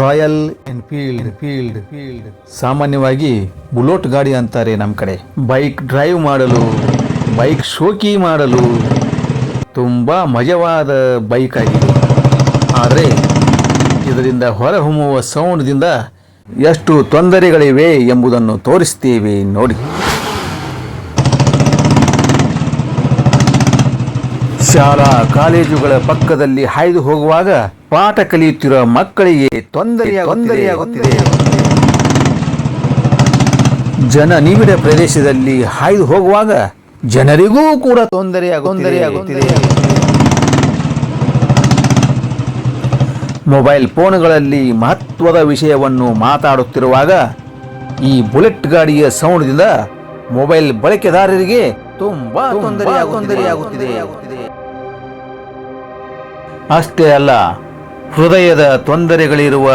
Royal Enfield field field ಸಾಮಾನ್ಯವಾಗಿ ಬುಲೋಟ್ ಗಾಡಿ ಅಂತಾರೆ ನಮ್ಮ ಕಡೆ. ಬೈಕ್ ಡ್ರೈವ್ ಮಾಡಲು ಬೈಕ್ ಶೋಕಿ ಮಾಡಲು ತುಂಬ ಮಜವಾದ ಬೈಕ್ ಆಗಿದೆ. ಆದರೆ ಇದರಿಂದ ಹೊರಹೊಮ್ಮುವ ಸೌಂಡ್ದಿಂದ ಎಷ್ಟು ತೊಂದರೆಗಳಿವೆ ಎಂಬುದನ್ನು ತೋರಿಸ್ತೇವೆ ನೋಡಿ. ಶಾಲಾ ಕಾಲೇಜುಗಳ ಪಕ್ಕದಲ್ಲಿ ಹಾಯ್ದು ಹೋಗುವಾಗ ಪಾಠ ಕಲಿಯುತ್ತಿರುವ ಮಕ್ಕಳಿಗೆ ತೊಂದರೆಯ ತೊಂದರೆಯಾಗುತ್ತಿದೆ. ಜನ ನಿಬಿಡ ಪ್ರದೇಶದಲ್ಲಿ ಹಾಯ್ದು ಹೋಗುವಾಗ ಜನರಿಗೂ ಕೂಡ ತೊಂದರೆಯ ತೊಂದರೆಯಾಗುತ್ತಿದೆ. ಮೊಬೈಲ್ ಫೋನ್ಗಳಲ್ಲಿ ಮಹತ್ವದ ವಿಷಯವನ್ನು ಮಾತಾಡುತ್ತಿರುವಾಗ ಈ ಬುಲೆಟ್ ಗಾಡಿಯ ಸೌಂಡ್ದಿಂದ ಮೊಬೈಲ್ ಬಳಕೆದಾರರಿಗೆ ತುಂಬಾ ತೊಂದರೆಯಾಗುತ್ತಿದೆ. ಅಷ್ಟೇ ಅಲ್ಲ ಹೃದಯದ ತೊಂದರೆಗಳಿರುವ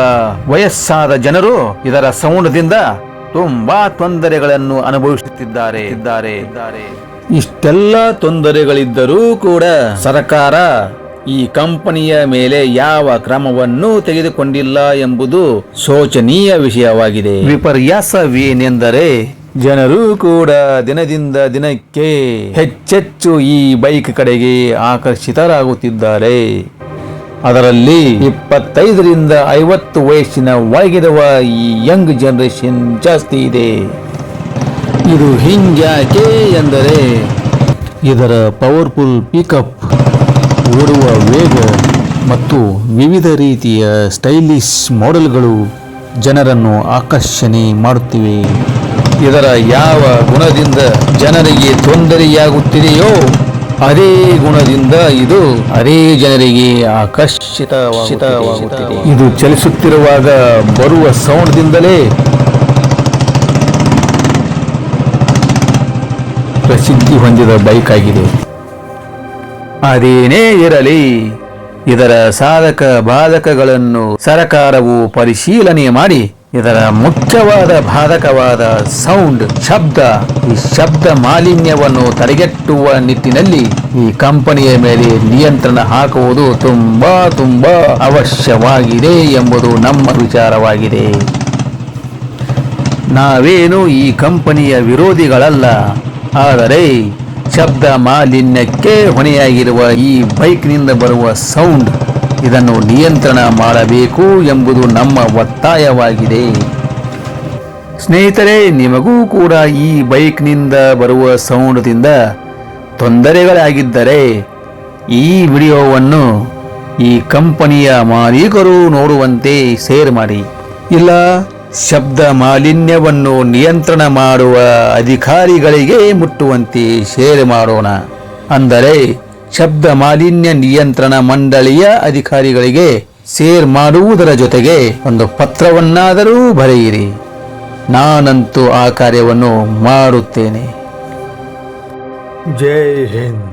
ವಯಸ್ಸಾದ ಜನರು ಇದರ ಸೌಂಡದಿಂದ ತುಂಬಾ ತೊಂದರೆಗಳನ್ನು ಅನುಭವಿಸುತ್ತಿದ್ದಾರೆ. ಇದ್ದಾರೆ ಇಷ್ಟೆಲ್ಲ ತೊಂದರೆಗಳಿದ್ದರೂ ಕೂಡ ಸರ್ಕಾರ ಈ ಕಂಪನಿಯ ಮೇಲೆ ಯಾವ ಕ್ರಮವನ್ನು ತೆಗೆದುಕೊಂಡಿಲ್ಲ ಎಂಬುದು ಶೋಚನೀಯ ವಿಷಯವಾಗಿದೆ. ವಿಪರ್ಯಾಸವೇನೆಂದರೆ ಜನರು ಕೂಡ ದಿನದಿಂದ ದಿನಕ್ಕೆ ಹೆಚ್ಚೆಚ್ಚು ಈ ಬೈಕ್ ಕಡೆಗೆ ಆಕರ್ಷಿತರಾಗುತ್ತಿದ್ದಾರೆ. ಅದರಲ್ಲಿ ಇಪ್ಪತ್ತೈದರಿಂದ ಐವತ್ತು ವಯಸ್ಸಿನ ಒಳಗಿರುವ ಈ ಯಂಗ್ ಜನರೇಷನ್ ಜಾಸ್ತಿ ಇದೆ. ಇದು ಹಿಂಗ್ಯಾಕೆ ಎಂದರೆ ಇದರ ಪವರ್ಫುಲ್ ಪಿಕಪ್ ಓಡುವ ವೇಗ ಮತ್ತು ವಿವಿಧ ರೀತಿಯ ಸ್ಟೈಲಿಶ್ ಮಾಡೆಲ್ಗಳು ಜನರನ್ನು ಆಕರ್ಷಣೆ ಮಾಡುತ್ತಿವೆ. ಇದರ ಯಾವ ಗುಣದಿಂದ ಜನರಿಗೆ ತೊಂದರೆಯಾಗುತ್ತಿದೆಯೋ ಅದೇ ಗುಣದಿಂದ ಇದು ಅದೇ ಜನರಿಗೆ ಆಕರ್ಷಿತವಾಗುತ್ತಿದೆ. ಇದು ಚಲಿಸುತ್ತಿರುವಾಗ ಬರುವ ಸೌಂಡ್ದಿಂದಲೇ ಪ್ರಸಿದ್ಧಿ ಹೊಂದಿದ ಬೈಕ್ ಆಗಿದೆ. ಅದೇನೇ ಇರಲಿ ಇದರ ಸಾಧಕ ಬಾಧಕಗಳನ್ನು ಸರಕಾರವು ಪರಿಶೀಲನೆ ಮಾಡಿ ಇದರ ಮುಖ್ಯವಾದ ಬಾಧಕವಾದ ಸೌಂಡ್, ಶಬ್ದ, ಈ ಶಬ್ದ ಮಾಲಿನ್ಯವನ್ನು ತಡೆಗಟ್ಟುವ ನಿಟ್ಟಿನಲ್ಲಿ ಈ ಕಂಪನಿಯ ಮೇಲೆ ನಿಯಂತ್ರಣ ಹಾಕುವುದು ತುಂಬಾ ತುಂಬಾ ಅವಶ್ಯವಾಗಿದೆ ಎಂಬುದು ನಮ್ಮ ವಿಚಾರವಾಗಿದೆ. ನಾವೇನು ಈ ಕಂಪನಿಯ ವಿರೋಧಿಗಳಲ್ಲ, ಆದರೆ ಶಬ್ದ ಮಾಲಿನ್ಯಕ್ಕೆ ಹೊಣೆಯಾಗಿರುವ ಈ ಬೈಕ್ನಿಂದ ಬರುವ ಸೌಂಡ್ ಇದನ್ನು ನಿಯಂತ್ರಣ ಮಾಡಬೇಕು ಎಂಬುದು ನಮ್ಮ ಒತ್ತಾಯವಾಗಿದೆ. ಸ್ನೇಹಿತರೆ, ನಿಮಗೂ ಕೂಡ ಈ ಬೈಕ್ನಿಂದ ಬರುವ ಸೌಂಡ್ದಿಂದ ತೊಂದರೆಗಳಾಗಿದ್ದರೆ ಈ ವಿಡಿಯೋವನ್ನು ಈ ಕಂಪನಿಯ ಮಾಲೀಕರು ನೋಡುವಂತೆ ಶೇರ್ ಮಾಡಿ. ಇಲ್ಲ, ಶಬ್ದ ಮಾಲಿನ್ಯವನ್ನು ನಿಯಂತ್ರಣ ಮಾಡುವ ಅಧಿಕಾರಿಗಳಿಗೆ ಮುಟ್ಟುವಂತೆ ಶೇರ್ ಮಾಡೋಣ. ಅಂದರೆ ಶಬ್ದ ಮಾಲಿನ್ಯ ನಿಯಂತ್ರಣ ಮಂಡಳಿಯ ಅಧಿಕಾರಿಗಳಿಗೆ ಸೇರ್ ಮಾಡುವುದರ ಜೊತೆಗೆ ಒಂದು ಪತ್ರವನ್ನಾದರೂ ಬರೆಯಿರಿ. ನಾನಂತೂ ಆ ಕಾರ್ಯವನ್ನು ಮಾಡುತ್ತೇನೆ. ಜೈ ಹಿಂದ್.